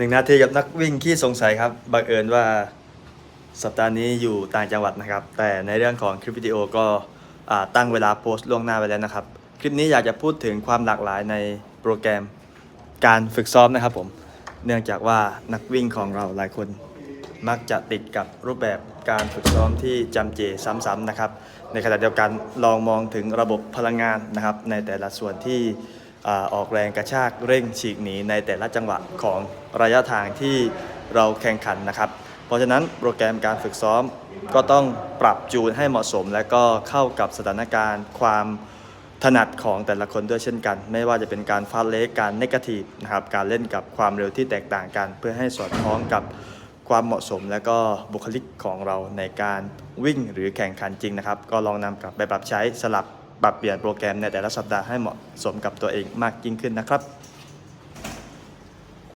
หนึ่งนาทีกับนักวิ่งขี้สงสัยครับ บังเอิญว่าสัปดาห์นี้อยู่ต่างจังหวัดนะครับ แต่ในเรื่องของคลิปวิดีโอก็ตั้งเวลาโพสต์ล่วงหน้าไปแล้วนะครับ คลิปนี้อยากจะพูดถึงความหลากหลายในโปรแกรมการฝึกซ้อมนะครับผม เนื่องจากว่านักวิ่งของเราหลายคนมักจะติดกับรูปแบบการฝึกซ้อมที่จำเจซ้ำๆนะครับ ในขณะเดียวกันลองมองถึงระบบพลังงานนะครับ ในแต่ละส่วนที่ ออกแรงกระชากเร่งฉีกหนีในแต่ละจังหวะของระยะทางที่เราแข่งขันนะครับ เพราะฉะนั้นโปรแกรมการฝึกซ้อมก็ต้องปรับจูนให้เหมาะสม และก็เข้ากับสถานการณ์ความถนัดของแต่ละคนด้วยเช่นกัน ไม่ว่าจะเป็นการฟาดเล็กการเนกาทีฟนะครับการเล่นกับความเร็วที่แตกต่างกัน เพื่อให้สอดคล้องกับความเหมาะสม และก็บุคลิกของเราในการวิ่งหรือแข่งขันจริงนะครับ ก็ลองนำกลับไปปรับใช้สลับ ปรับเปลี่ยนโปรแกรมในแต่ละสัปดาห์ให้เหมาะสมกับตัวเองมากยิ่งขึ้นนะครับ